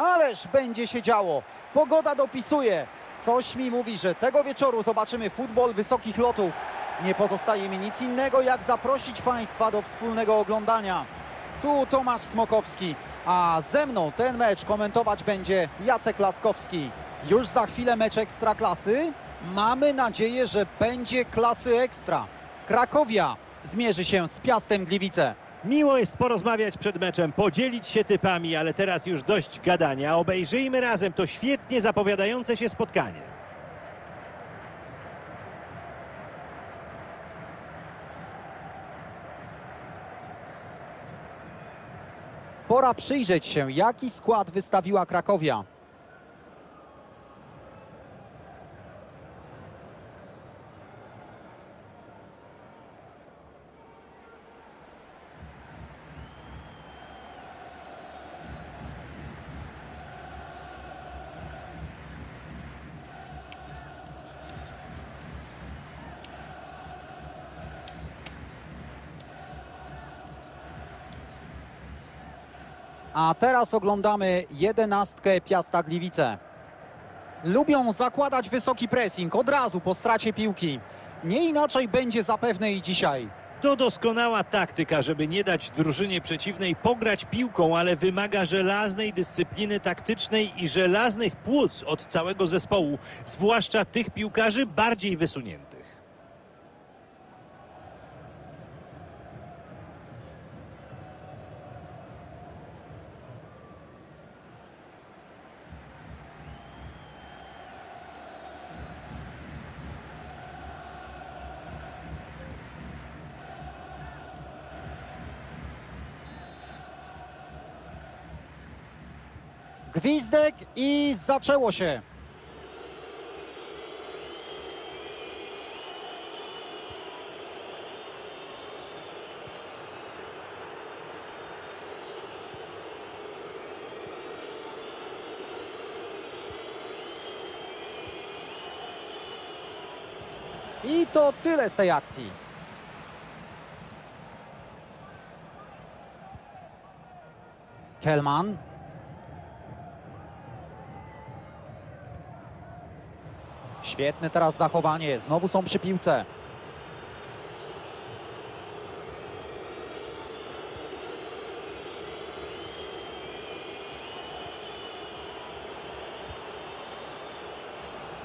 Ależ będzie się działo. Pogoda dopisuje. Coś mi mówi, że tego wieczoru zobaczymy futbol wysokich lotów. Nie pozostaje mi nic innego, jak zaprosić Państwa do wspólnego oglądania. Tu Tomasz Smokowski, a ze mną ten mecz komentować będzie Jacek Laskowski. Już za chwilę mecz Ekstraklasy. Mamy nadzieję, że będzie klasy ekstra. Krakowia zmierzy się z Piastem Gliwice. Miło jest porozmawiać przed meczem, podzielić się typami, ale teraz już dość gadania. Obejrzyjmy razem to świetnie zapowiadające się spotkanie. Pora przyjrzeć się, jaki skład wystawiła Krakowia. A teraz oglądamy jedenastkę Piasta Gliwice. Lubią zakładać wysoki pressing od razu po stracie piłki. Nie inaczej będzie zapewne i dzisiaj. To doskonała taktyka, żeby nie dać drużynie przeciwnej pograć piłką, ale wymaga żelaznej dyscypliny taktycznej i żelaznych płuc od całego zespołu, zwłaszcza tych piłkarzy bardziej wysuniętych. Gwizdek i zaczęło się. I to tyle z tej akcji. Kelman. Świetne teraz zachowanie. Znowu są przy piłce.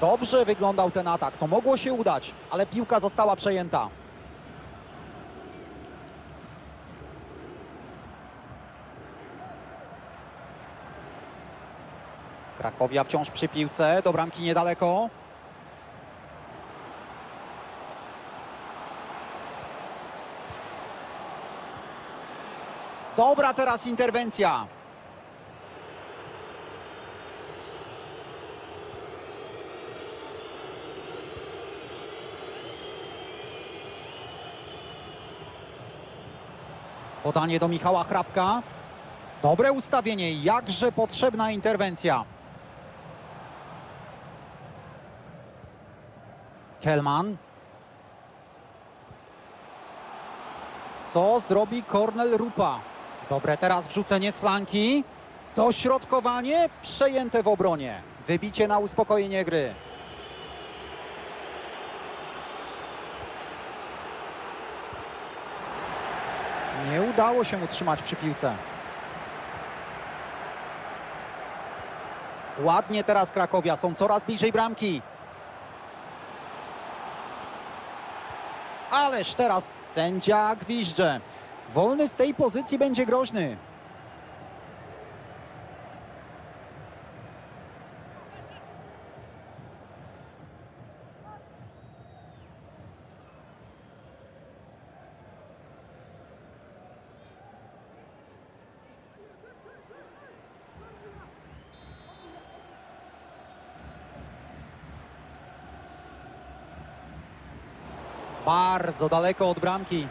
Dobrze wyglądał ten atak. To mogło się udać, ale piłka została przejęta. Krakowia wciąż przy piłce. Do bramki niedaleko. Dobra teraz interwencja. Podanie do Michała Hrabka. Dobre ustawienie, jakże potrzebna interwencja. Kelman. Co zrobi Kornel Rupa? Dobre teraz wrzucenie z flanki. Dośrodkowanie przejęte w obronie. Wybicie na uspokojenie gry. Nie udało się utrzymać przy piłce. Ładnie teraz Krakowia, są coraz bliżej bramki. Ależ teraz sędzia gwizdże. Wolny z tej pozycji będzie groźny. Bardzo daleko od bramki.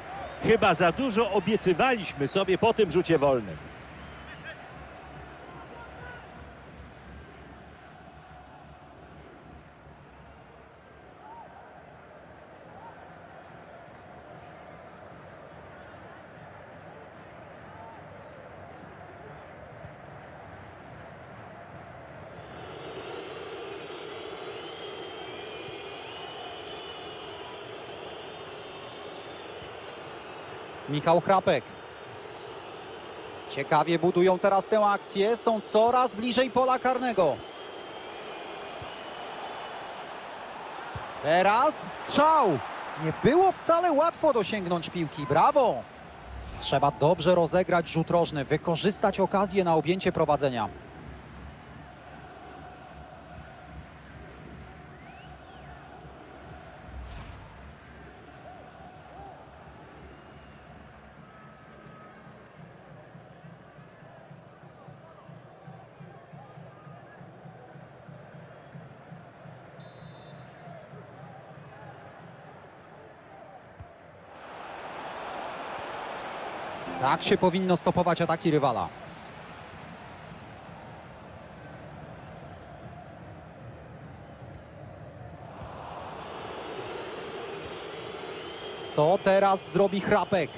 Chyba za dużo obiecywaliśmy sobie po tym rzucie wolnym. Michał Chrapek. Ciekawie budują teraz tę akcję. Są coraz bliżej pola karnego. Teraz strzał. Nie było wcale łatwo dosięgnąć piłki. Brawo! Trzeba dobrze rozegrać rzut rożny, wykorzystać okazję na objęcie prowadzenia. Tak się powinno stopować ataki rywala. Co teraz zrobi Chrapek?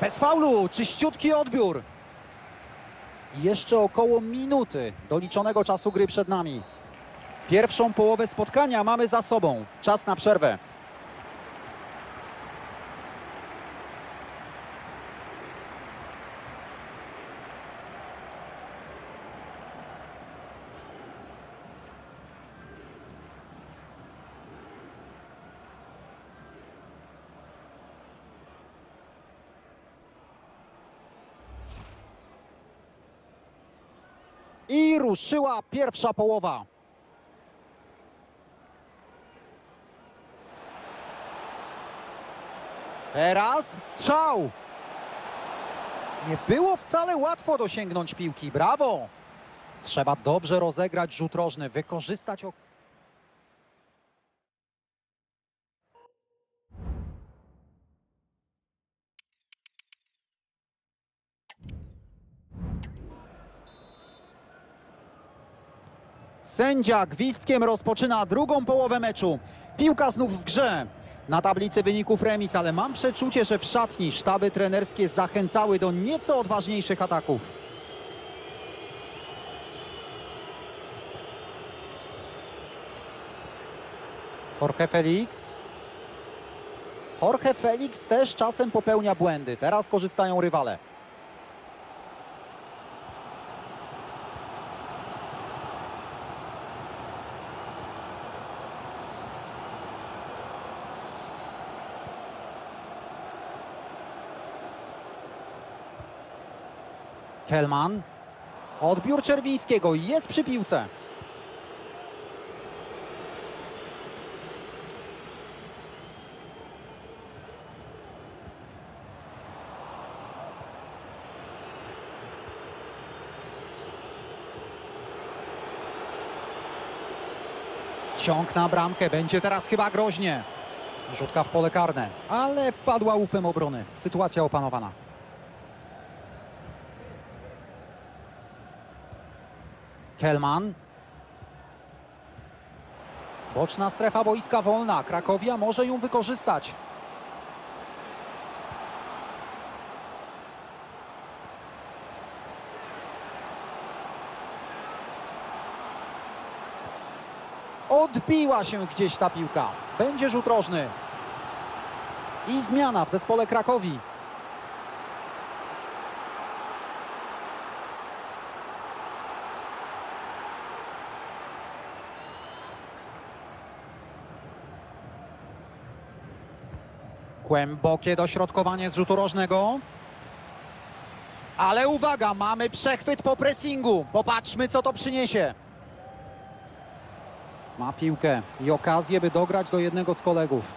Bez faulu, czyściutki odbiór. Jeszcze około minuty doliczonego czasu gry przed nami. Pierwszą połowę spotkania mamy za sobą. Czas na przerwę. I ruszyła pierwsza połowa. Teraz strzał. Nie było wcale łatwo dosięgnąć piłki. Brawo! Trzeba dobrze rozegrać rzut rożny, wykorzystać ok- Sędzia gwizdkiem rozpoczyna drugą połowę meczu. Piłka znów w grze. Na tablicy wyników remis, ale mam przeczucie, że w szatni sztaby trenerskie zachęcały do nieco odważniejszych ataków. Jorge Felix. Jorge Felix też czasem popełnia błędy. Teraz korzystają rywale. Kelman. Odbiór Czerwińskiego jest przy piłce. Ciąg na bramkę, będzie teraz chyba groźnie. Rzutka w pole karne, ale padła łupem obrony. Sytuacja opanowana. Kelman. Boczna strefa boiska wolna. Krakowia może ją wykorzystać. Odbiła się gdzieś ta piłka. Będzie rzut rożny. I zmiana w zespole Krakowi. Głębokie dośrodkowanie z rzutu rożnego. Ale uwaga, mamy przechwyt po pressingu. Popatrzmy, co to przyniesie. Ma piłkę i okazję, by dograć do jednego z kolegów.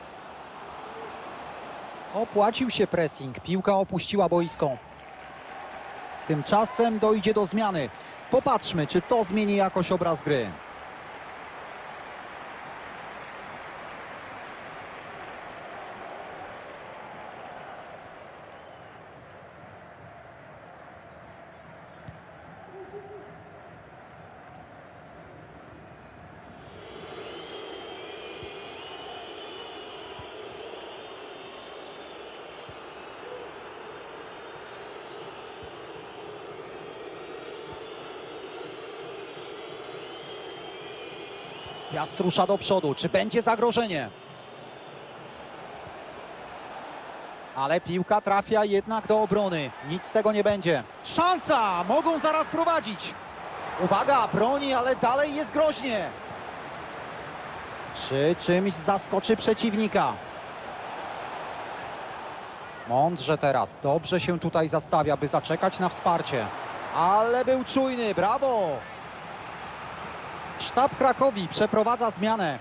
Opłacił się pressing. Piłka opuściła boisko. Tymczasem dojdzie do zmiany. Popatrzmy, czy to zmieni jakoś obraz gry. Piast rusza do przodu. Czy będzie zagrożenie? Ale piłka trafia jednak do obrony. Nic z tego nie będzie. Szansa! Mogą zaraz prowadzić. Uwaga, broni, ale dalej jest groźnie. Czy czymś zaskoczy przeciwnika? Mądrze teraz. Dobrze się tutaj zastawia, by zaczekać na wsparcie. Ale był czujny, brawo! Sztab Krakowi przeprowadza zmianę.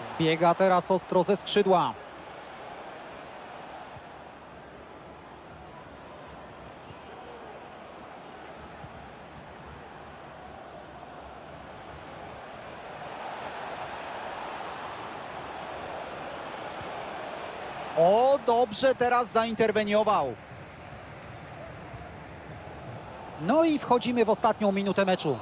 Zbiega teraz ostro ze skrzydła. O, dobrze teraz zainterweniował. No i wchodzimy w ostatnią minutę meczu.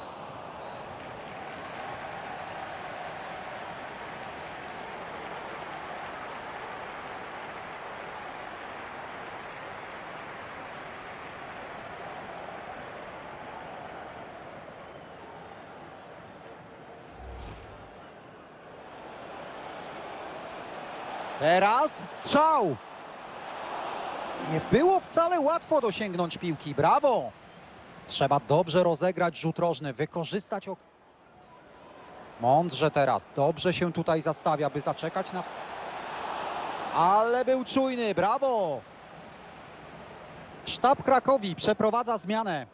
Teraz strzał. Nie było wcale łatwo dosięgnąć piłki. Brawo. Trzeba dobrze rozegrać rzut rożny, wykorzystać ok... Mądrze teraz. Dobrze się tutaj zastawia, by zaczekać na... Ale był czujny. Brawo. Sztab Krakowi przeprowadza zmianę.